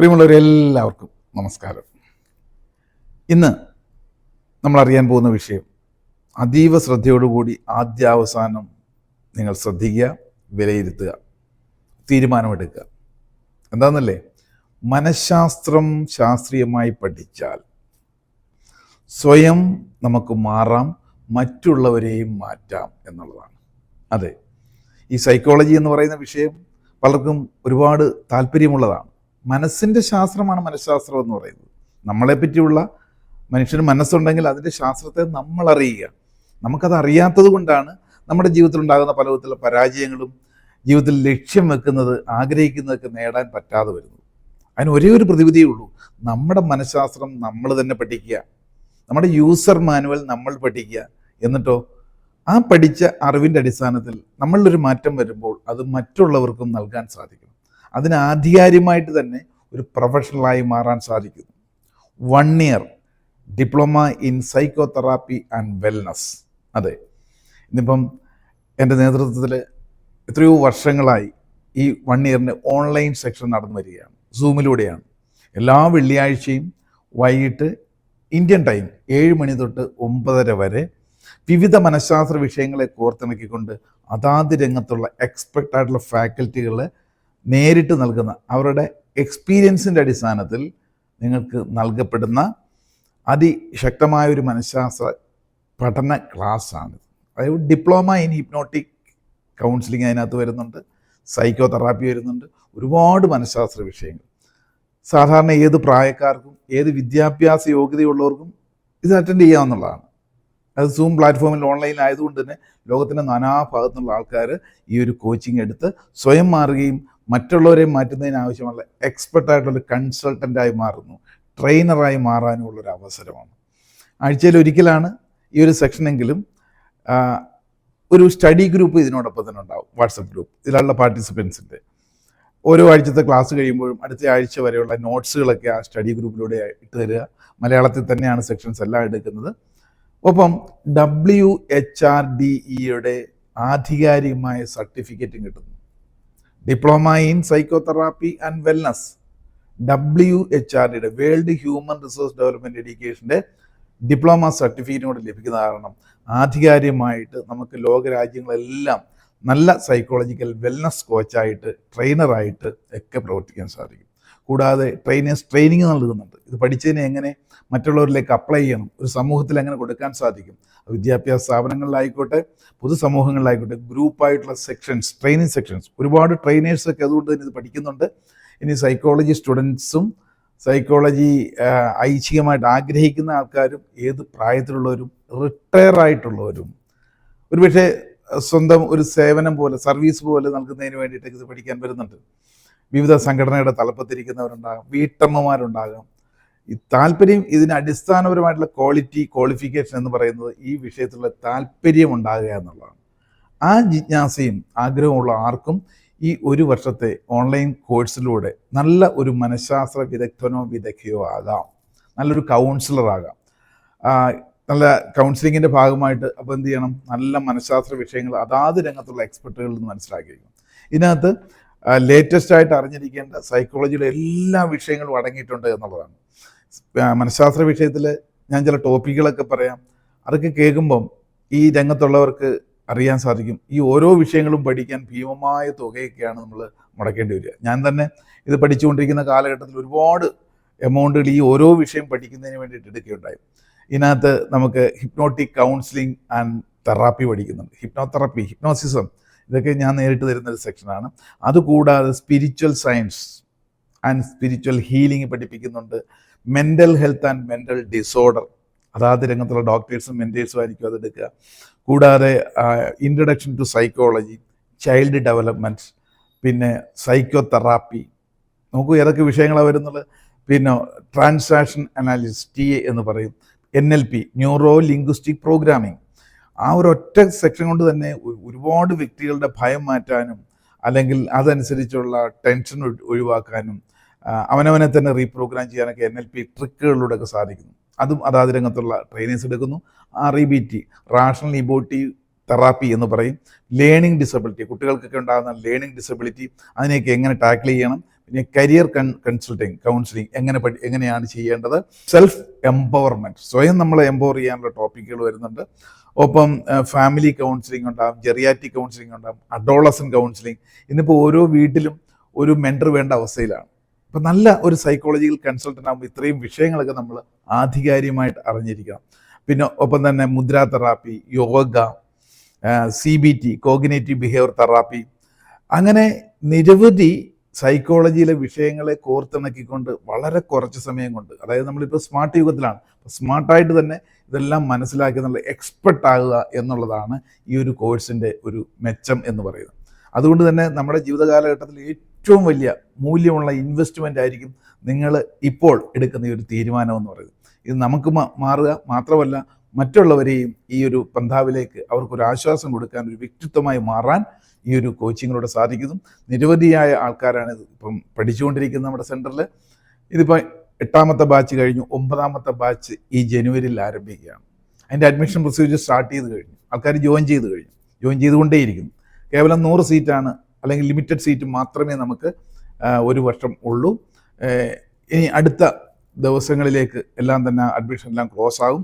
പ്രിയമുള്ളവരെല്ലാവർക്കും നമസ്കാരം. ഇന്ന് നമ്മൾ അറിയാൻ പോകുന്ന വിഷയം അതീവ ശ്രദ്ധയോടുകൂടി ആദ്യാവസാനം നിങ്ങൾ ശ്രദ്ധിക്കുക വിലയിരുത്തുക തീരുമാനമെടുക്കുക. എന്താണെന്നല്ലേ മനഃശാസ്ത്രം ശാസ്ത്രീയമായി പഠിച്ചാൽ സ്വയം നമുക്ക് മാറാം മറ്റുള്ളവരെയും മാറ്റാം എന്നുള്ളതാണ്. അതെ ഈ സൈക്കോളജി എന്ന് പറയുന്ന വിഷയം പലർക്കും ഒരുപാട് താല്പര്യമുള്ളതാണ്. മനസ്സിന്റെ ശാസ്ത്രമാണ് മനഃശാസ്ത്രം എന്ന് പറയുന്നത്. നമ്മളെ പറ്റിയുള്ള മനുഷ്യന് മനസ്സുണ്ടെങ്കിൽ അതിന്റെ ശാസ്ത്രത്തെ നമ്മൾ അറിയുക നമുക്കത് അറിയാത്തത് കൊണ്ടാണ് നമ്മുടെ ജീവിതത്തിൽ ഉണ്ടാകുന്ന പല വിധത്തിലുള്ള പരാജയങ്ങളും ജീവിതത്തിൽ ലക്ഷ്യം വെക്കുന്നത് ആഗ്രഹിക്കുന്നതൊക്കെ നേടാൻ പറ്റാതെ വരുന്നത്. അതിന് ഒരേ ഒരു പ്രതിവിധിയേ ഉള്ളൂ. നമ്മുടെ മനഃശാസ്ത്രം നമ്മൾ തന്നെ പഠിക്കുക. നമ്മുടെ യൂസർ മാനുവൽ നമ്മൾ പഠിക്കുക. എന്നിട്ടോ ആ പഠിച്ച അറിവിന്റെ അടിസ്ഥാനത്തിൽ നമ്മളിലൊരു മാറ്റം വരുമ്പോൾ അത് മറ്റുള്ളവർക്കും നൽകാൻ സാധിക്കും. അതിന് ആധികാരികമായിട്ട് തന്നെ ഒരു പ്രൊഫഷണലായി മാറാൻ സാധിക്കുന്നു one year diploma in psychotherapy and wellness അതെ. ഇന്നിപ്പം എന്റെ നേതൃത്വത്തിൽ എത്രയോ വർഷങ്ങളായി ഈ വൺ ഇയറിന്റെ ഓൺലൈൻ സെക്ഷൻ നടന്നു വരികയാണ്. സൂമിലൂടെയാണ് എല്ലാ വെള്ളിയാഴ്ചയും വൈകിട്ട് ഇന്ത്യൻ ടൈം ഏഴ് മണി തൊട്ട് ഒമ്പതര വരെ വിവിധ മനഃശാസ്ത്ര വിഷയങ്ങളെ കോർത്തിണക്കിക്കൊണ്ട് അതാത് രംഗത്തുള്ള എക്സ്പെർട്ട് ആയിട്ടുള്ള ഫാക്കൽറ്റികളെ നേരിട്ട് നൽകുന്ന അവരുടെ എക്സ്പീരിയൻസിന്റെ അടിസ്ഥാനത്തിൽ നിങ്ങൾക്ക് നൽകപ്പെടുന്ന അതിശക്തമായ ഒരു മനഃശാസ്ത്ര പഠന ക്ലാസ്സാണ് അതായത് ഡിപ്ലോമ ഇൻ ഹിപ്നോട്ടിക് കൗൺസിലിംഗ് അതിനകത്ത് വരുന്നുണ്ട്. സൈക്കോ തെറാപ്പി വരുന്നുണ്ട്. ഒരുപാട് മനഃശാസ്ത്ര വിഷയങ്ങൾ. സാധാരണ ഏത് പ്രായക്കാർക്കും ഏത് വിദ്യാഭ്യാസ യോഗ്യതയുള്ളവർക്കും ഇത് അറ്റൻഡ് ചെയ്യാവുന്നതാണ്. അത് സൂം പ്ലാറ്റ്ഫോമിൽ ഓൺലൈൻ ആയതുകൊണ്ട് തന്നെ ലോകത്തിന്റെ നാനാഭാഗത്തുള്ള ആൾക്കാർ ഈ ഒരു കോച്ചിങ് എടുത്ത് സ്വയം മാറുകയും മറ്റുള്ളവരെ മാറ്റുന്നതിന് ആവശ്യമുള്ള എക്സ്പെർട്ടായിട്ടുള്ള കൺസൾട്ടന്റായി മാറുന്നു. ട്രെയിനറായി മാറാനുമുള്ള ഒരു അവസരമാണ്. ആഴ്ചയിൽ ഒരിക്കലാണ് ഈ ഒരു സെക്ഷനെങ്കിലും ഒരു സ്റ്റഡി ഗ്രൂപ്പ് ഇതിനോടൊപ്പം തന്നെ ഉണ്ടാവും. വാട്സപ്പ് ഗ്രൂപ്പ് ഇതിലുള്ള പാർട്ടിസിപ്പൻസിന്റെ ഓരോ ആഴ്ചത്തെ ക്ലാസ് കഴിയുമ്പോഴും അടുത്ത ആഴ്ച വരെയുള്ള നോട്ട്സുകളൊക്കെ ആ സ്റ്റഡി ഗ്രൂപ്പിലൂടെ ഇട്ട് തരിക. മലയാളത്തിൽ തന്നെയാണ് സെക്ഷൻസ് എല്ലാം എടുക്കുന്നത്. ഒപ്പം ഡബ്ല്യു എച്ച് ആർ ഡി ഇയുടെ ആധികാരികമായ സർട്ടിഫിക്കറ്റും കിട്ടുന്നു. Diploma in psychotherapy and wellness W H R ഡിയുടെ വേൾഡ് ഹ്യൂമൻ റിസോഴ്സ് ഡെവലപ്മെന്റ് എഡ്യൂക്കേഷന്റെ ഡിപ്ലോമ സർട്ടിഫിക്കറ്റും കൂടെ ലഭിക്കുന്ന കാരണം ആധികാരികമായിട്ട് നമുക്ക് ലോകരാജ്യങ്ങളെല്ലാം നല്ല സൈക്കോളജിക്കൽ വെൽനസ് കോച്ചായിട്ട് ട്രെയിനറായിട്ട് ഒക്കെ പ്രവർത്തിക്കാൻ സാധിക്കും. കൂടാതെ ട്രെയിനേഴ്സ് ട്രെയിനിങ് നൽകുന്നുണ്ട്. ഇത് പഠിച്ചതിനെ എങ്ങനെ മറ്റുള്ളവരിലേക്ക് അപ്ലൈ ചെയ്യണം? ഒരു സമൂഹത്തിൽ എങ്ങനെ കൊടുക്കാൻ സാധിക്കും? വിദ്യാഭ്യാസ സ്ഥാപനങ്ങളിലായിക്കോട്ടെ പൊതുസമൂഹങ്ങളിലായിക്കോട്ടെ ഗ്രൂപ്പായിട്ടുള്ള സെക്ഷൻസ് ട്രെയിനിങ് സെക്ഷൻസ് ഒരുപാട് ട്രെയിനേഴ്സൊക്കെ അതുകൊണ്ട് തന്നെ ഇത് പഠിക്കുന്നുണ്ട്. ഇനി സൈക്കോളജി സ്റ്റുഡൻസും സൈക്കോളജി ഐച്ഛികമായിട്ട് ആഗ്രഹിക്കുന്ന ആൾക്കാരും ഏത് പ്രായത്തിലുള്ളവരും റിട്ടയർ ആയിട്ടുള്ളവരും ഒരുപക്ഷെ സ്വന്തം ഒരു സേവനം പോലെ സർവീസ് പോലെ നൽകുന്നതിന് വേണ്ടിയിട്ടൊക്കെ ഇത് പഠിക്കാൻ വരുന്നുണ്ട്. വിവിധ സംഘടനയുടെ തലപ്പത്തിരിക്കുന്നവരുണ്ടാകാം വീട്ടമ്മമാരുണ്ടാകാം. ഈ താല്പര്യം ഇതിന് അടിസ്ഥാനപരമായിട്ടുള്ള ക്വാളിറ്റി ക്വാളിഫിക്കേഷൻ എന്ന് പറയുന്നത് ഈ വിഷയത്തിലുള്ള താല്പര്യം ഉണ്ടാകുക എന്നുള്ളതാണ്. ആ ജിജ്ഞാസയും ആഗ്രഹമുള്ള ആർക്കും ഈ ഒരു വർഷത്തെ ഓൺലൈൻ കോഴ്സിലൂടെ നല്ല ഒരു മനഃശാസ്ത്ര വിദഗ്ധനോ വിദഗ്ധയോ ആകാം. നല്ലൊരു കൗൺസിലറാകാം നല്ല കൗൺസിലിങ്ങിന്റെ ഭാഗമായിട്ട് അപ്പോൾ എന്ത് ചെയ്യണം? നല്ല മനഃശാസ്ത്ര വിഷയങ്ങൾ അതാത് രംഗത്തുള്ള എക്സ്പെർട്ടുകളിൽ നിന്ന് മനസ്സിലാക്കിയിരിക്കും ഇതിനകത്ത് ലേറ്റസ്റ്റ് ആയിട്ട് അറിഞ്ഞിരിക്കേണ്ട സൈക്കോളജിയുടെ എല്ലാ വിഷയങ്ങളും അടങ്ങിയിട്ടുണ്ട് എന്നുള്ളതാണ്. മനഃശാസ്ത്ര വിഷയത്തിൽ ഞാൻ ചില ടോപ്പിക്കുകളൊക്കെ പറയാം. അതൊക്കെ കേൾക്കുമ്പം ഈ രംഗത്തുള്ളവർക്ക് അറിയാൻ സാധിക്കും. ഈ ഓരോ വിഷയങ്ങളും പഠിക്കാൻ ഭീമമായ തുകയൊക്കെയാണ് നമ്മൾ മുടക്കേണ്ടി വരിക. ഞാൻ തന്നെ ഇത് പഠിച്ചുകൊണ്ടിരിക്കുന്ന കാലഘട്ടത്തിൽ ഒരുപാട് എമൗണ്ടുകൾ ഈ ഓരോ വിഷയം പഠിക്കുന്നതിന് വേണ്ടിയിട്ട് എടുക്കുകയുണ്ടായി. ഇതിനകത്ത് നമുക്ക് ഹിപ്നോട്ടിക് കൗൺസിലിംഗ് ആൻഡ് തെറാപ്പി പഠിക്കുന്നുണ്ട്. ഹിപ്നോതെറാപ്പി ഹിപ്നോസിസം ഇതൊക്കെ ഞാൻ നേരിട്ട് തരുന്ന ഒരു സെക്ഷനാണ്. അതുകൂടാതെ spiritual science and spiritual healing പഠിപ്പിക്കുന്നുണ്ട്. Mental health and mental disorder അതാത് രംഗത്തുള്ള ഡോക്ടേഴ്സും മെന്റേഴ്സും ആയിരിക്കും അതെടുക്കുക. കൂടാതെ introduction to psychology child development പിന്നെ സൈക്കോ തെറാപ്പി നോക്കൂ ഏതൊക്കെ വിഷയങ്ങളാണ് വരുന്നത്? പിന്നെ ട്രാൻസാക്ഷൻ അനാലിസിസ് ടി എ എന്ന് പറയും. N L P neuro linguistic programming ആ ഒരു ഒറ്റ സെക്ഷൻ കൊണ്ട് തന്നെ ഒരുപാട് വ്യക്തികളുടെ ഭയം മാറ്റാനും അല്ലെങ്കിൽ അതനുസരിച്ചുള്ള ടെൻഷൻ ഒഴിവാക്കാനും അവനവനെ തന്നെ റീപ്രോഗ്രാം ചെയ്യാനൊക്കെ എൻ എൽ പി ട്രിക്കുകളിലൂടെ ഒക്കെ സാധിക്കുന്നു. അതും അതാത് രംഗത്തുള്ള ട്രെയിനിങ്സ് എടുക്കുന്നു. R E B T rational emotive therapy എന്ന് പറയും. ലേണിംഗ് ഡിസബിലിറ്റി കുട്ടികൾക്കൊക്കെ ഉണ്ടാകുന്ന ലേണിംഗ് ഡിസബിലിറ്റി അതിനെയൊക്കെ എങ്ങനെ ടാക്കിൾ ചെയ്യണം? പിന്നെ കരിയർ കൺ കൺസൾട്ടിങ് കൗൺസിലിംഗ് എങ്ങനെ പഠി എങ്ങനെയാണ് ചെയ്യേണ്ടത്? സെൽഫ് എംപവർമെന്റ് സ്വയം നമ്മളെ എംപവർ ചെയ്യാനുള്ള ടോപ്പിക്കുകൾ വരുന്നുണ്ട്. ഒപ്പം ഫാമിലി കൗൺസിലിംഗ് ഉണ്ടാകും ജെറിയാറ്റിക് കൗൺസിലിംഗ് ഉണ്ടാകും അഡോളസൻ കൗൺസിലിംഗ് ഇന്നിപ്പോൾ ഓരോ വീട്ടിലും ഒരു മെന്റർ വേണ്ട അവസ്ഥയിലാണ്. അപ്പം നല്ല ഒരു സൈക്കോളജിക്കൽ കൺസൾട്ടന്റ് ആകുമ്പോൾ ഇത്രയും വിഷയങ്ങളൊക്കെ നമ്മൾ ആധികാരികമായിട്ട് അറിഞ്ഞിരിക്കണം. പിന്നെ ഒപ്പം തന്നെ mudra therapy yoga C B T cognitive behaviour therapy അങ്ങനെ നിരവധി സൈക്കോളജിയിലെ വിഷയങ്ങളെ കോർത്തിണക്കിക്കൊണ്ട് വളരെ കുറച്ച് സമയം കൊണ്ട് അതായത് നമ്മളിപ്പോൾ സ്മാർട്ട് യുഗത്തിലാണ് സ്മാർട്ടായിട്ട് തന്നെ ഇതെല്ലാം മനസ്സിലാക്കി എന്നുള്ള എക്സ്പെർട്ട് ആകുക എന്നുള്ളതാണ് ഈ ഒരു കോഴ്സിന്റെ ഒരു മെച്ചം എന്ന് പറയുന്നത്. അതുകൊണ്ട് തന്നെ നമ്മുടെ ജീവിതകാലഘട്ടത്തിൽ ഏറ്റവും വലിയ മൂല്യമുള്ള ഇൻവെസ്റ്റ്മെന്റ് ആയിരിക്കും നിങ്ങൾ ഇപ്പോൾ എടുക്കുന്ന ഈ ഒരു തീരുമാനം എന്ന് പറയുന്നത്. ഇത് നമുക്ക് മാറുക മാത്രമല്ല മറ്റുള്ളവരെയും ഈ ഒരു പന്ഥാവിലേക്ക് അവർക്കൊരു ആശ്വാസം കൊടുക്കാൻ ഒരു വ്യക്തിത്വമായി മാറാൻ ഈ ഒരു കോച്ചിങ്ങിലൂടെ സാധിക്കുന്നു നിരവധിയായ ആൾക്കാരാണ് ഇത് ഇപ്പം പഠിച്ചുകൊണ്ടിരിക്കുന്നത് നമ്മുടെ സെന്ററിൽ ഇതിപ്പോൾ എട്ടാമത്തെ ബാച്ച് കഴിഞ്ഞു ഒമ്പതാമത്തെ ബാച്ച് ഈ ജനുവരിയിൽ ആരംഭിക്കുകയാണ്. അതിന്റെ അഡ്മിഷൻ പ്രൊസീജിയർ സ്റ്റാർട്ട് ചെയ്ത് കഴിഞ്ഞു. ആൾക്കാർ ജോയിൻ ചെയ്ത് കഴിഞ്ഞു. ജോയിൻ ചെയ്തുകൊണ്ടേയിരിക്കുന്നു. കേവലം നൂറ് സീറ്റാണ് അല്ലെങ്കിൽ ലിമിറ്റഡ് സീറ്റ് മാത്രമേ നമുക്ക് ഒരു വർഷം ഉള്ളൂ. ഇനി അടുത്ത ദിവസങ്ങളിലേക്ക് എല്ലാം തന്നെ അഡ്മിഷൻ എല്ലാം ക്ലോസ് ആകും.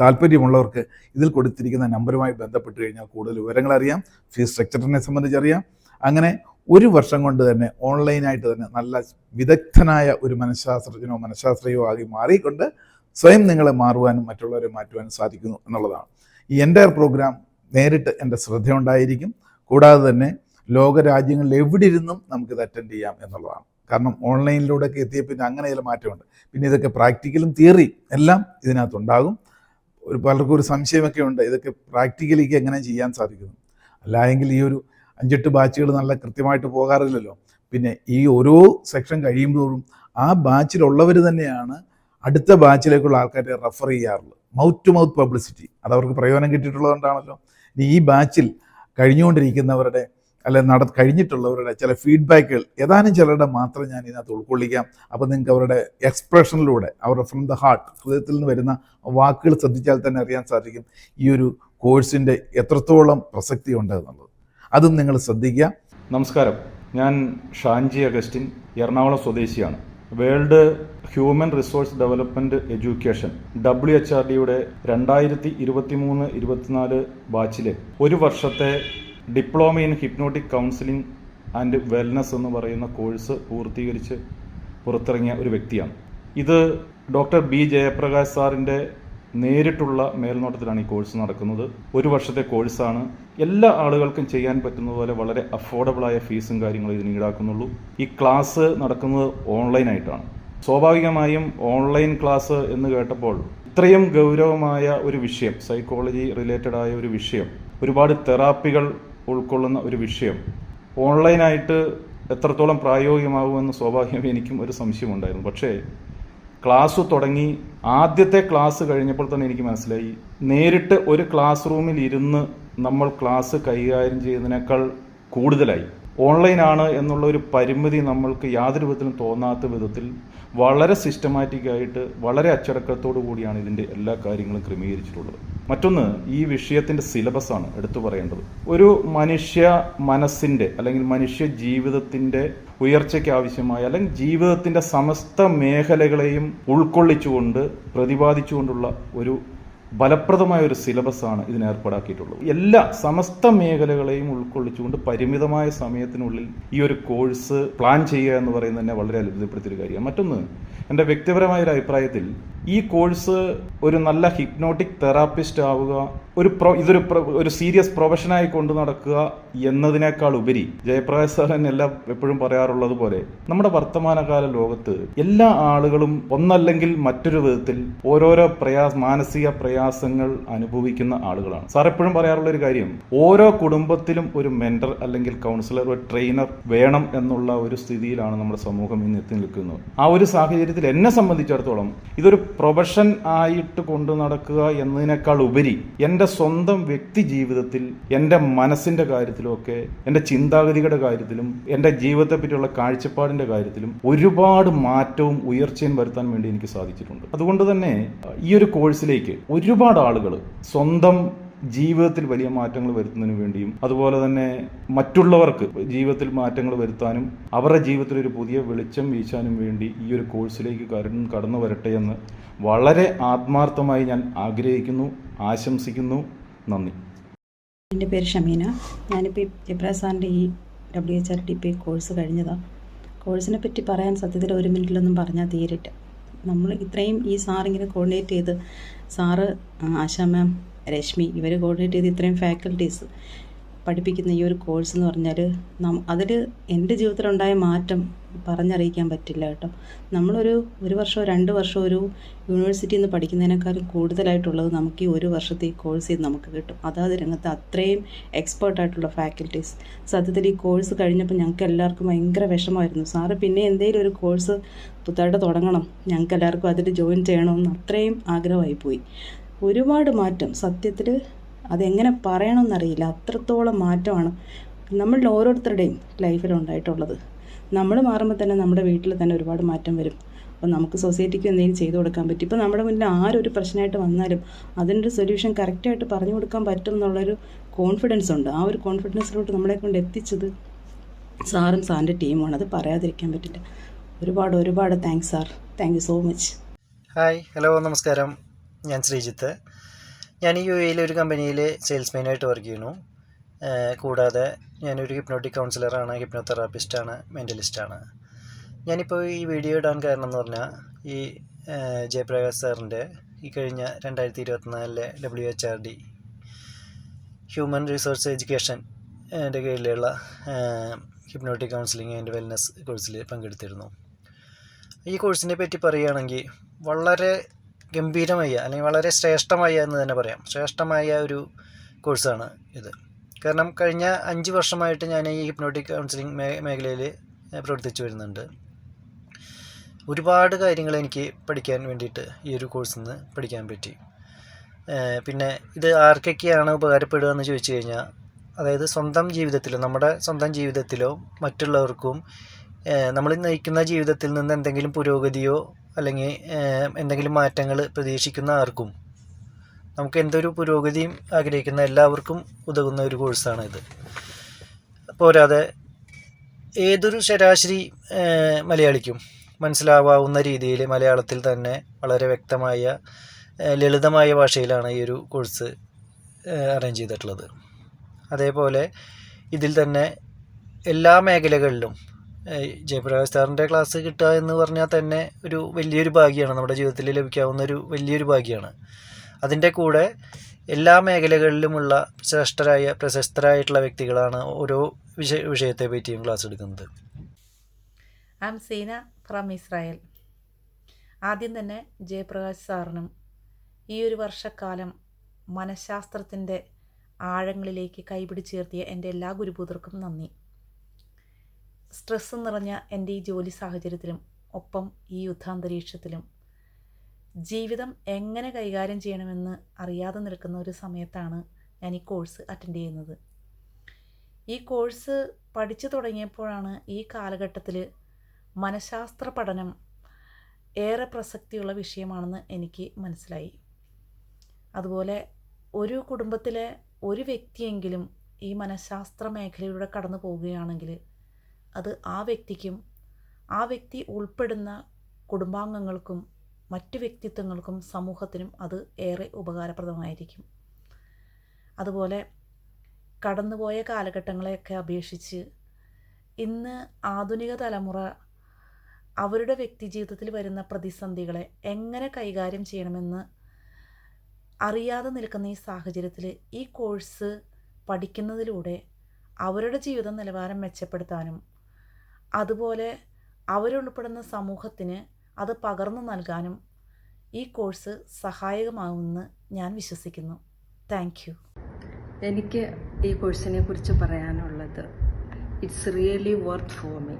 താല്പര്യമുള്ളവർക്ക് ഇതിൽ കൊടുത്തിരിക്കുന്ന നമ്പറുമായി ബന്ധപ്പെട്ട് കഴിഞ്ഞാൽ കൂടുതൽ വിവരങ്ങൾ അറിയാം ഫീസ് സ്ട്രക്ചറിനെ സംബന്ധിച്ച് അറിയാം. അങ്ങനെ ഒരു വർഷം കൊണ്ട് തന്നെ ഓൺലൈനായിട്ട് തന്നെ നല്ല വിദഗ്ധനായ ഒരു മനഃശാസ്ത്രജ്ഞനോ മനഃശാസ്ത്രയോ ആകി മാറിക്കൊണ്ട് സ്വയം നിങ്ങളെ മാറുവാനും മറ്റുള്ളവരെ മാറ്റുവാനും സാധിക്കുന്നു എന്നുള്ളതാണ്. ഈ എന്റയർ പ്രോഗ്രാം നേരിട്ട് എന്റെ ശ്രദ്ധയുണ്ടായിരിക്കും. കൂടാതെ തന്നെ ലോക രാജ്യങ്ങളിൽ എവിടെ ഇരുന്നും നമുക്കിത് അറ്റൻഡ് ചെയ്യാം എന്നുള്ളതാണ്. കാരണം ഓൺലൈനിലൂടെയൊക്കെ എത്തിയ പിന്നെ അങ്ങനെ ചില മാറ്റമുണ്ട്. പിന്നെ ഇതൊക്കെ പ്രാക്ടിക്കലും തിയറി എല്ലാം ഇതിനകത്തുണ്ടാകും. ഒരു പലർക്കും ഒരു സംശയമൊക്കെ ഉണ്ട്. ഇതൊക്കെ പ്രാക്ടിക്കലിക്ക് എങ്ങനെ ചെയ്യാൻ സാധിക്കുന്നു? അല്ലായെങ്കിൽ ഈ ഒരു അഞ്ചെട്ട് ബാച്ചുകൾ നല്ല കൃത്യമായിട്ട് പോകാറില്ലല്ലോ. പിന്നെ ഈ ഓരോ സെക്ഷൻ കഴിയുമ്പോഴും ആ ബാച്ചിലുള്ളവർ തന്നെയാണ് അടുത്ത ബാച്ചിലേക്കുള്ള ആൾക്കാരെ റെഫർ ചെയ്യാറുള്ളത്. മൗത്ത് ടു മൗത്ത് പബ്ലിസിറ്റി അത് അവർക്ക് പ്രയോജനം കിട്ടിയിട്ടുള്ളതുകൊണ്ടാണല്ലോ. ഈ ബാച്ചിൽ കഴിഞ്ഞുകൊണ്ടിരിക്കുന്നവരുടെ അല്ലെ നട കഴിഞ്ഞിട്ടുള്ളവരുടെ ചില ഫീഡ്ബാക്കുകൾ ഏതാനും ചിലരുടെ മാത്രം ഞാൻ ഇതിനകത്ത് ഉൾക്കൊള്ളിക്കാം. അപ്പോൾ നിങ്ങൾക്ക് അവരുടെ എക്സ്പ്രഷനിലൂടെ അവരുടെ ഫ്രം ദ ഹാർട്ട് ഹൃദയത്തിൽ നിന്ന് വരുന്ന വാക്കുകൾ ശ്രദ്ധിച്ചാൽ തന്നെ അറിയാൻ സാധിക്കും ഈ ഒരു കോഴ്സിന്റെ എത്രത്തോളം പ്രസക്തി ഉണ്ട് എന്നുള്ളത്. അതും നിങ്ങൾ ശ്രദ്ധിക്കുക. നമസ്കാരം. ഞാൻ ഷാൻജി അഗസ്റ്റിൻ എറണാകുളം സ്വദേശിയാണ്. World human resource development education W H R ഡിയുടെ രണ്ടായിരത്തി ഇരുപത്തി മൂന്ന് ഇരുപത്തിനാല് ബാച്ചിലെ ഒരു വർഷത്തെ diploma in hypnotic counselling and wellness എന്ന് പറയുന്ന കോഴ്സ് പൂർത്തീകരിച്ച് പുറത്തിറങ്ങിയ ഒരു വ്യക്തിയാണ്. ഇത് ഡോക്ടർ ബി ജയപ്രകാശ് സാറിന്റെ നേരിട്ടുള്ള മേൽനോട്ടത്തിലാണ് ഈ കോഴ്സ് നടക്കുന്നത്. ഒരു വർഷത്തെ കോഴ്സാണ്. എല്ലാ ആളുകൾക്കും ചെയ്യാൻ പറ്റുന്ന പോലെ വളരെ അഫോർഡബിളായ ഫീസും കാര്യങ്ങളും ഇതിന് ഈടാക്കുന്നുള്ളൂ. ഈ ക്ലാസ് നടക്കുന്നത് ഓൺലൈനായിട്ടാണ്. സ്വാഭാവികമായും ഓൺലൈൻ ക്ലാസ് എന്ന് കേട്ടപ്പോൾ ഇത്രയും ഗൗരവമായ ഒരു വിഷയം സൈക്കോളജി റിലേറ്റഡ് ആയ ഒരു വിഷയം ഒരുപാട് തെറാപ്പികൾ ഉൾക്കൊള്ളുന്ന ഒരു വിഷയം. ഓൺലൈനായിട്ട് എത്രത്തോളം പ്രായോഗികമാകുമെന്ന് സ്വാഭാവികം എനിക്കും ഒരു സംശയമുണ്ടായിരുന്നു. പക്ഷേ ക്ലാസ് തുടങ്ങി ആദ്യത്തെ ക്ലാസ് കഴിഞ്ഞപ്പോൾ തന്നെ എനിക്ക് മനസ്സിലായി. നേരിട്ട് ഒരു ക്ലാസ് റൂമിൽ ഇരുന്ന് നമ്മൾ ക്ലാസ് കൈകാര്യം ചെയ്യുന്നതിനേക്കാൾ കൂടുതലായി. ഓൺലൈനാണ് എന്നുള്ള ഒരു പരിമിതി നമ്മൾക്ക് യാതൊരു വിധത്തിലും തോന്നാത്ത വിധത്തിൽ വളരെ സിസ്റ്റമാറ്റിക്കായിട്ട് വളരെ അച്ചടക്കത്തോടു കൂടിയാണ് ഇതിന്റെ എല്ലാ കാര്യങ്ങളും ക്രമീകരിച്ചിട്ടുള്ളത്. മറ്റൊന്ന് ഈ വിഷയത്തിന്റെ സിലബസ് ആണ് എടുത്തു പറയേണ്ടത്. ഒരു മനുഷ്യ മനസ്സിന്റെ അല്ലെങ്കിൽ മനുഷ്യ ജീവിതത്തിന്റെ ഉയർച്ചയ്ക്ക് ആവശ്യമായ അല്ലെങ്കിൽ ജീവിതത്തിന്റെ സമസ്ത മേഖലകളെയും ഉൾക്കൊള്ളിച്ചുകൊണ്ട് പ്രതിപാദിച്ചുകൊണ്ടുള്ള ഒരു ഫലപ്രദമായ ഒരു സിലബസ് ആണ് ഇതിന് ഏർപ്പാടാക്കിയിട്ടുള്ളത്. എല്ലാ സമസ്ത മേഖലകളെയും ഉൾക്കൊള്ളിച്ചുകൊണ്ട് പരിമിതമായ സമയത്തിനുള്ളിൽ ഈ ഒരു കോഴ്സ് പ്ലാൻ ചെയ്യുക എന്ന് പറയുന്നത് തന്നെ വളരെ അത്ഭുതപ്പെടുത്തിയൊരു കാര്യമാണ്. മറ്റൊന്ന് എന്റെ വ്യക്തിപരമായ ഒരു അഭിപ്രായത്തിൽ ഈ കോഴ്സ് ഒരു നല്ല ഹിപ്നോട്ടിക് തെറാപ്പിസ്റ്റ് ആവുക ഒരു പ്രൊ ഇതൊരു ഒരു സീരിയസ് പ്രൊഫഷനായി കൊണ്ടു നടക്കുക എന്നതിനേക്കാൾ ഉപരി ജയപ്രകാശ് സാറൻ എല്ലാം എപ്പോഴും പറയാറുള്ളത് പോലെ നമ്മുടെ വർത്തമാനകാല ലോകത്ത് എല്ലാ ആളുകളും ഒന്നല്ലെങ്കിൽ മറ്റൊരു വിധത്തിൽ ഓരോരോ പ്രയാസ മാനസിക പ്രയാസങ്ങൾ അനുഭവിക്കുന്ന ആളുകളാണ്. സാർ എപ്പോഴും പറയാറുള്ള ഒരു കാര്യം ഓരോ കുടുംബത്തിലും ഒരു മെന്റർ അല്ലെങ്കിൽ കൗൺസിലർ ഒരു ട്രെയിനർ വേണം എന്നുള്ള ഒരു സ്ഥിതിയിലാണ് നമ്മുടെ സമൂഹം ഇന്ന് എത്തി നിൽക്കുന്നത്. ആ ഒരു സാഹചര്യത്തിൽ എന്നെ സംബന്ധിച്ചിടത്തോളം ഇതൊരു പ്രൊഫഷൻ ആയിട്ട് കൊണ്ടു നടക്കുക എന്നതിനേക്കാൾ ഉപരി എന്റെ സ്വന്തം വ്യക്തി ജീവിതത്തിൽ എന്റെ മനസ്സിന്റെ കാര്യത്തിലുമൊക്കെ എന്റെ ചിന്താഗതികളുടെ കാര്യത്തിലും എന്റെ ജീവിതത്തെ പറ്റിയുള്ള കാഴ്ചപ്പാടിന്റെ കാര്യത്തിലും ഒരുപാട് മാറ്റവും ഉയർച്ചയും വരുത്താൻ വേണ്ടി എനിക്ക് സാധിച്ചിട്ടുണ്ട്. അതുകൊണ്ട് തന്നെ ഈ ഒരു കോഴ്സിലേക്ക് ഒരുപാട് ആളുകൾ സ്വന്തം ജീവിതത്തിൽ വലിയ മാറ്റങ്ങൾ വരുത്തുന്നതിന് വേണ്ടിയും അതുപോലെ തന്നെ മറ്റുള്ളവർക്ക് ജീവിതത്തിൽ മാറ്റങ്ങൾ വരുത്താനും അവരുടെ ജീവിതത്തിൽ ഒരു പുതിയ വെളിച്ചം വീശാനും വേണ്ടി ഈ ഒരു കോഴ്സിലേക്ക് കടന്നു വരട്ടെ എന്ന് വളരെ ആത്മാർത്ഥമായി ഞാൻ ആഗ്രഹിക്കുന്നു. ആശംസിക്കുന്നു. നന്ദി. എന്റെ പേര് ഷമീന. ഞാനിപ്പോൾ ഇബ്രാ സാറിന്റെ ഈ W H R T P course കഴിഞ്ഞതാണ് കോഴ്സിനെ പറ്റി പറയാൻ സത്യത്തിൽ ഒരു മിനിറ്റിലൊന്നും പറഞ്ഞാൽ തീരില്ല. നമ്മൾ ഇത്രയും ഈ സാറിങ്ങനെ കോർഡിനേറ്റ് ചെയ്ത് സാറ് ആശാ മാം രശ്മി ഇവർ കോർഡിനേറ്റ് ചെയ്ത് ഇത്രയും ഫാക്കൽറ്റീസ് പഠിപ്പിക്കുന്ന ഈ ഒരു കോഴ്സ് എന്ന് പറഞ്ഞാൽ നം അതിൽ എന്റെ ജീവിതത്തിലുണ്ടായ മാറ്റം പറഞ്ഞറിയിക്കാൻ പറ്റില്ല കേട്ടോ. നമ്മളൊരു ഒരു വർഷമോ രണ്ട് വർഷമോ ഒരു യൂണിവേഴ്സിറ്റിയിൽ നിന്ന് പഠിക്കുന്നതിനേക്കാളും കൂടുതലായിട്ടുള്ളത് നമുക്ക് ഈ ഒരു വർഷത്തെ ഈ കോഴ്സ് ചെയ്ത് നമുക്ക് കിട്ടും. അതാത് രംഗത്ത് അത്രയും എക്സ്പേർട്ടായിട്ടുള്ള ഫാക്കൽറ്റീസ് സത്യത്തിൽ ഈ കോഴ്സ് കഴിഞ്ഞപ്പോൾ ഞങ്ങൾക്ക് എല്ലാവർക്കും ഭയങ്കര വിഷമമായിരുന്നു. സാറ് പിന്നെ എന്തെങ്കിലും ഒരു കോഴ്സ് പുതുതായിട്ട് തുടങ്ങണം ഞങ്ങൾക്ക് എല്ലാവർക്കും അതിൽ ജോയിൻ ചെയ്യണമെന്ന് അത്രയും ആഗ്രഹമായി പോയി ഒരുപാട് മാറ്റം. സത്യത്തിൽ അതെങ്ങനെ പറയണമെന്നറിയില്ല. അത്രത്തോളം മാറ്റമാണ് നമ്മളിൽ ഓരോരുത്തരുടെയും ലൈഫിലുണ്ടായിട്ടുള്ളത് നമ്മൾ മാറുമ്പോൾ തന്നെ നമ്മുടെ വീട്ടിൽ തന്നെ ഒരുപാട് മാറ്റം വരും. അപ്പോൾ നമുക്ക് സൊസൈറ്റിക്ക് എന്തെങ്കിലും ചെയ്തു കൊടുക്കാൻ പറ്റും. ഇപ്പോൾ നമ്മുടെ മുന്നിൽ ആരൊരു പ്രശ്നമായിട്ട് വന്നാലും അതിനൊരു സൊല്യൂഷൻ കറക്റ്റായിട്ട് പറഞ്ഞു കൊടുക്കാൻ പറ്റും എന്നുള്ളൊരു കോൺഫിഡൻസ് ഉണ്ട്. ആ ഒരു കോൺഫിഡൻസിലോട്ട് നമ്മളെ കൊണ്ട് എത്തിച്ചത് സാറും സാറിന്റെ ടീമാണ് അത് പറയാതിരിക്കാൻ പറ്റില്ല. ഒരുപാട് ഒരുപാട് thanks sir. Thank so much. Hi. Hello നമസ്കാരം. ഞാൻ ശ്രീജിത്ത്. ഞാൻ യു എയിലെ ഒരു കമ്പനിയിൽ സെയിൽസ്മാനായിട്ട് വർക്ക് ചെയ്യുന്നു. കൂടാതെ ഞാനൊരു ഹിപ്നോട്ടിക് കൗൺസിലറാണ് ഹിപ്നോതെറാപ്പിസ്റ്റാണ് മെന്റലിസ്റ്റാണ് ഞാനിപ്പോൾ ഈ വീഡിയോ ഇടാൻ കാരണം എന്ന് പറഞ്ഞാൽ ഈ ജയപ്രകാശ് സാറിന്റെ ഈ കഴിഞ്ഞ രണ്ടായിരത്തി ഇരുപത്തിനാലിലെ W H R D human resource education എന്റെ കീഴിലുള്ള ഹിപ്നോട്ടിക് കൗൺസിലിംഗ് ആൻഡ് വെൽനസ് കോഴ്സിൽ പങ്കെടുത്തിരുന്നു. ഈ കോഴ്സിനെ പറ്റി പറയുകയാണെങ്കിൽ വളരെ ഗംഭീരമായ അല്ലെങ്കിൽ വളരെ ശ്രേഷ്ഠമായ എന്ന് തന്നെ പറയാം. ശ്രേഷ്ഠമായ ഒരു കോഴ്സാണ് ഇത്. കാരണം കഴിഞ്ഞ അഞ്ച് വർഷമായിട്ട് ഞാൻ ഈ ഹിപ്നോട്ടിക് കൗൺസിലിംഗ് മേ മേഖലയിൽ പ്രവർത്തിച്ചു വരുന്നുണ്ട്. ഒരുപാട് കാര്യങ്ങൾ എനിക്ക് പഠിക്കാൻ വേണ്ടിയിട്ട് ഈ ഒരു കോഴ്സിൽ നിന്ന് പഠിക്കാൻ പറ്റി. പിന്നെ ഇത് ആർക്കൊക്കെയാണ് ഉപകാരപ്പെടുക എന്ന് ചോദിച്ചു കഴിഞ്ഞാൽ അതായത് സ്വന്തം ജീവിതത്തിലോ നമ്മുടെ സ്വന്തം ജീവിതത്തിലോ മറ്റുള്ളവർക്കും നമ്മൾ നയിക്കുന്ന ജീവിതത്തിൽ നിന്ന് എന്തെങ്കിലും പുരോഗതിയോ അല്ലെങ്കിൽ എന്തെങ്കിലും മാറ്റങ്ങൾ പ്രതീക്ഷിക്കുന്ന ആർക്കും. നമുക്ക് എന്തൊരു പുരോഗതിയും ആഗ്രഹിക്കുന്ന എല്ലാവർക്കും ഉതകുന്ന ഒരു കോഴ്സാണ് ഇത്. പോരാതെ ഏതൊരു ശരാശരി മലയാളിക്കും മനസ്സിലാവാവുന്ന രീതിയിൽ മലയാളത്തിൽ തന്നെ വളരെ വ്യക്തമായ ലളിതമായ ഭാഷയിലാണ് ഈ ഒരു കോഴ്സ് അറേഞ്ച് ചെയ്തിട്ടുള്ളത്. അതേപോലെ ഇതിൽ തന്നെ എല്ലാ മേഖലകളിലും ജയപ്രകാശ് സാറിന്റെ ക്ലാസ് കിട്ടുക എന്ന് പറഞ്ഞാൽ തന്നെ ഒരു വലിയൊരു ഭാഗ്യമാണ്. നമ്മുടെ ജീവിതത്തിൽ ലഭിക്കാവുന്ന ഒരു വലിയൊരു ഭാഗ്യമാണ്. അതിന്റെ കൂടെ എല്ലാ മേഖലകളിലുമുള്ള ശ്രേഷ്ഠരായ പ്രശസ്തരായിട്ടുള്ള വ്യക്തികളാണ് ഓരോ വിഷയ വിഷയത്തെ പറ്റിയും ക്ലാസ് എടുക്കുന്നത്. ഐ സീന ഫ്രം ഇസ്രായേൽ ആദ്യം തന്നെ ജയപ്രകാശ് സാറിനും ഈ ഒരു വർഷക്കാലം മനഃശാസ്ത്രത്തിന്റെ ആഴങ്ങളിലേക്ക് കൈപിടിച്ചുയർത്തിയ എന്റെ എല്ലാ ഗുരുപൂതർക്കും നന്ദി. സ്ട്രെസ് നിറഞ്ഞ എന്റെ ഈ ജോലി സാഹചര്യത്തിലും ഒപ്പം ഈ യുദ്ധാന്തരീക്ഷത്തിലും ജീവിതം എങ്ങനെ കൈകാര്യം ചെയ്യണമെന്ന് അറിയാതെ നിൽക്കുന്ന ഒരു സമയത്താണ് ഞാൻ ഈ കോഴ്സ് അറ്റൻഡ് ചെയ്യുന്നത്. ഈ കോഴ്സ് പഠിച്ചു തുടങ്ങിയപ്പോഴാണ് ഈ കാലഘട്ടത്തിൽ മനഃശാസ്ത്ര പഠനം ഏറെ പ്രസക്തിയുള്ള വിഷയമാണെന്ന് എനിക്ക് മനസ്സിലായി. അതുപോലെ ഒരു കുടുംബത്തിലെ ഒരു വ്യക്തിയെങ്കിലും ഈ മനഃശാസ്ത്ര മേഖലയിലൂടെ കടന്നു പോവുകയാണെങ്കിൽ അത് ആ വ്യക്തിക്കും ആ വ്യക്തി ഉൾപ്പെടുന്ന കുടുംബാംഗങ്ങൾക്കും മറ്റ് വ്യക്തിത്വങ്ങൾക്കും സമൂഹത്തിനും അത് ഏറെ ഉപകാരപ്രദമായിരിക്കും. അതുപോലെ കടന്നുപോയ കാലഘട്ടങ്ങളെയൊക്കെ അപേക്ഷിച്ച് ഇന്ന് ആധുനിക തലമുറ അവരുടെ വ്യക്തി ജീവിതത്തിൽ വരുന്ന പ്രതിസന്ധികളെ എങ്ങനെ കൈകാര്യം ചെയ്യണമെന്ന് അറിയാതെ നിൽക്കുന്ന ഈ സാഹചര്യത്തിൽ ഈ കോഴ്സ് പഠിക്കുന്നതിലൂടെ അവരുടെ ജീവിത നിലവാരം മെച്ചപ്പെടുത്താനും അതുപോലെ അവരുൾപ്പെടുന്ന സമൂഹത്തിന് അത് പകർന്നു നൽകാനും ഈ കോഴ്സ് സഹായകമാകുമെന്ന് ഞാൻ വിശ്വസിക്കുന്നു. താങ്ക് യു എനിക്ക് ഈ കോഴ്സിനെ കുറിച്ച് പറയാനുള്ളത് it's really worth for me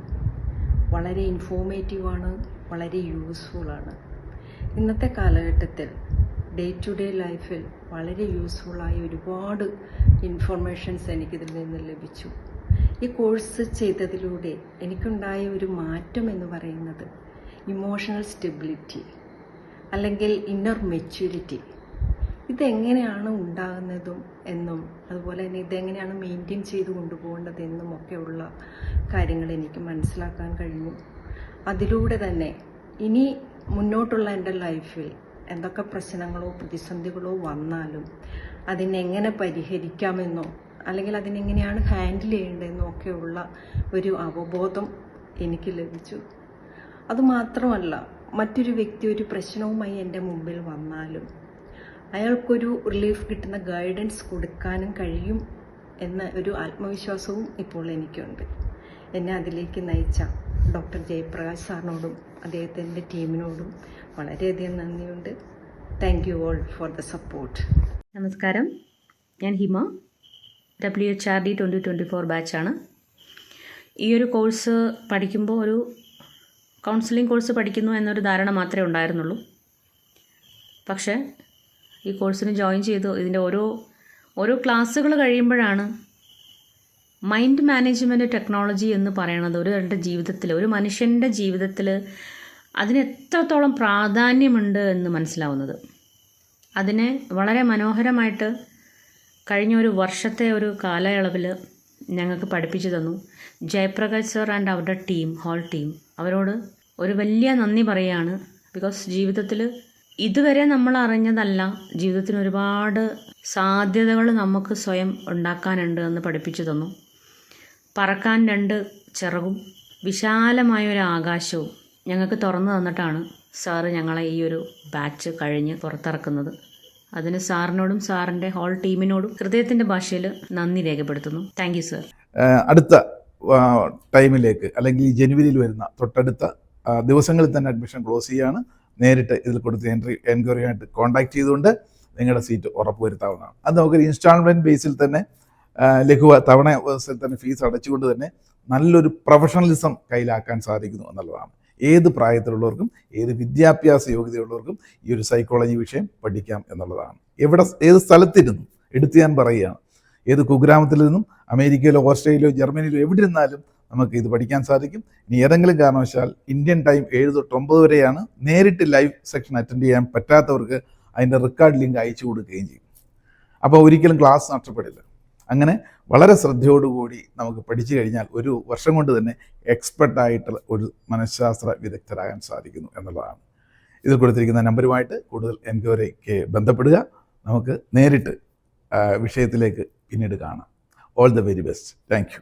വളരെ ഇൻഫോർമേറ്റീവാണ് വളരെ യൂസ്ഫുള്ളാണ് ഇന്നത്തെ കാലഘട്ടത്തിൽ ഡേ ടു ഡേ ലൈഫിൽ വളരെ യൂസ്ഫുള്ളായ ഒരുപാട് ഇൻഫർമേഷൻസ് എനിക്കിതിൽ നിന്ന് ലഭിച്ചു. ഈ കോഴ്സ് ചെയ്തതിലൂടെ എനിക്കുണ്ടായ ഒരു മാറ്റം എന്ന് പറയുന്നത് ഇമോഷണൽ സ്റ്റെബിലിറ്റി അല്ലെങ്കിൽ ഇന്നർ മെച്യൂരിറ്റി ഇതെങ്ങനെയാണ് ഉണ്ടാകുന്നതും എന്നും അതുപോലെ തന്നെ ഇതെങ്ങനെയാണ് മെയിന്റെയിൻ ചെയ്ത് കൊണ്ടുപോകേണ്ടതെന്നും ഒക്കെയുള്ള കാര്യങ്ങൾ എനിക്ക് മനസ്സിലാക്കാൻ കഴിഞ്ഞു അതിലൂടെ തന്നെ ഇനി മുന്നോട്ടുള്ള എന്റെ ലൈഫിൽ എന്തൊക്കെ പ്രശ്നങ്ങളോ പ്രതിസന്ധികളോ വന്നാലും അതിനെങ്ങനെ പരിഹരിക്കാമെന്നോ അല്ലെങ്കിൽ അതിനെങ്ങനെയാണ് ഹാൻഡിൽ ചെയ്യേണ്ടതെന്നൊക്കെയുള്ള ഒരു അവബോധം എനിക്ക് ലഭിച്ചു. അതുമാത്രമല്ല മറ്റൊരു വ്യക്തി ഒരു പ്രശ്നവുമായി എന്റെ മുമ്പിൽ വന്നാലും അയാൾക്കൊരു റിലീഫ് കിട്ടുന്ന ഗൈഡൻസ് കൊടുക്കാനും കഴിയും എന്ന ഒരു ആത്മവിശ്വാസവും ഇപ്പോൾ എനിക്കുണ്ട്. എന്നെ അതിലേക്ക് നയിച്ച ഡോക്ടർ ജയപ്രകാശ് സാറിനോടും അദ്ദേഹത്തിന്റെ ടീമിനോടും വളരെയധികം നന്ദിയുണ്ട്. Thank you all for the support നമസ്കാരം. ഞാൻ Hima. W H R D twenty twenty four ബാച്ചാണ് ഈ ഒരു കോഴ്സ് പഠിക്കുമ്പോൾ ഒരു കൗൺസിലിംഗ് കോഴ്സ് പഠിക്കുന്നു എന്നൊരു ധാരണ മാത്രമേ ഉണ്ടായിരുന്നുള്ളൂ. പക്ഷേ ഈ കോഴ്സിന് ജോയിൻ ചെയ്തു ഇതിന്റെ ഓരോ ഓരോ ക്ലാസ്സുകൾ കഴിയുമ്പോഴാണ് മൈൻഡ് മാനേജ്മെന്റ് ടെക്നോളജി എന്ന് പറയുന്നത് ഒരു രണ്ട് ജീവിതത്തിൽ ഒരു മനുഷ്യന്റെ ജീവിതത്തിൽ അതിന് എത്രത്തോളം പ്രാധാന്യമുണ്ട് എന്ന് മനസ്സിലാവുന്നത്. അതിനെ വളരെ മനോഹരമായിട്ട് കഴിഞ്ഞ ഒരു വർഷത്തെ ഒരു കാലയളവിൽ ഞങ്ങൾക്ക് പഠിപ്പിച്ചു തന്നു. ജയപ്രകാശ് സർ ആൻഡ് അവരുടെ ടീം ഹോൾ ടീം അവരോട് ഒരു വലിയ നന്ദി പറയുകയാണ് ബിക്കോസ് ജീവിതത്തിൽ ഇതുവരെ നമ്മൾ അറിഞ്ഞതല്ല ജീവിതത്തിന് ഒരുപാട് സാധ്യതകൾ നമുക്ക് സ്വയം ഉണ്ടാക്കാനുണ്ട് എന്ന് പഠിപ്പിച്ചു തന്നു. പറക്കാൻ രണ്ട് ചിറകും വിശാലമായ ഒരു ആകാശവും ഞങ്ങൾക്ക് തുറന്നു തന്നിട്ടാണ് സാറ് ഞങ്ങളെ ഈ ഒരു ബാച്ച് കഴിഞ്ഞ് പുറത്തിറക്കുന്നത്. അതിന് സാറിനോടും സാറിന്റെ ഹോൾ ടീമിനോടും ഹൃദയത്തിന്റെ ഭാഷയിൽ നന്ദി രേഖപ്പെടുത്തുന്നു. താങ്ക് യു സർ അടുത്ത ടൈമിലേക്ക് അല്ലെങ്കിൽ ജനുവരിയിൽ വരുന്ന തൊട്ടടുത്ത ദിവസങ്ങളിൽ തന്നെ അഡ്മിഷൻ ക്ലോസ് ചെയ്യാണ്. നേരിട്ട് ഇതിൽ കൊടുത്ത് എൻട്രി എൻക്വയറിയായിട്ട് കോൺടാക്ട് ചെയ്തുകൊണ്ട് നിങ്ങളുടെ സീറ്റ് ഉറപ്പുവരുത്താവുന്നതാണ് അത് നമുക്ക് ഇൻസ്റ്റാൾമെന്റ് ബേസിൽ തന്നെ ലഘു തവണ തന്നെ ഫീസ് അടച്ചുകൊണ്ട് തന്നെ നല്ലൊരു പ്രൊഫഷണലിസം കയ്യിലാക്കാൻ സാധിക്കുന്നു എന്നുള്ളതാണ്. ഏത് പ്രായത്തിലുള്ളവർക്കും ഏത് വിദ്യാഭ്യാസ യോഗ്യതയുള്ളവർക്കും ഈ ഒരു സൈക്കോളജി വിഷയം പഠിക്കാം എന്നുള്ളതാണ്. എവിടെ ഏത് സ്ഥലത്തിരുന്നും എടുത്ത് ഞാൻ പറയുകയാണ്. ഏത് കുഗ്രാമത്തിൽ നിന്നും അമേരിക്കയിലോ ഓസ്ട്രേലിയയിലോ ജർമ്മനിയിലോ എവിടെ ഇരുന്നാലും നമുക്ക് ഇത് പഠിക്കാൻ സാധിക്കും. ഇനി ഏതെങ്കിലും കാരണവശാൽ ഇന്ത്യൻ ടൈം ഏഴ് തൊട്ട് ഒമ്പത് വരെയാണ് നേരിട്ട് ലൈവ് സെക്ഷൻ അറ്റൻഡ് ചെയ്യാൻ പറ്റാത്തവർക്ക് അതിന്റെ റെക്കോർഡ് ലിങ്ക് അയച്ചു കൊടുക്കുകയും ചെയ്യും. അപ്പോൾ ഒരിക്കലും ക്ലാസ് നഷ്ടപ്പെടില്ല. അങ്ങനെ വളരെ ശ്രദ്ധയോടുകൂടി നമുക്ക് പഠിച്ചു കഴിഞ്ഞാൽ ഒരു വർഷം കൊണ്ട് തന്നെ എക്സ്പെർട്ടായിട്ടുള്ള ഒരു മനഃശാസ്ത്ര വിദഗ്ധരാകാൻ സാധിക്കുന്നു എന്നുള്ളതാണ്. ഇതിൽ കൊടുത്തിരിക്കുന്ന നമ്പറുമായിട്ട് കൂടുതൽ എൻക്വയറിക്ക് ബന്ധപ്പെടുക. നമുക്ക് നേരിട്ട് വിഷയത്തിലേക്ക് പിന്നീട് കാണാം. All the very best thank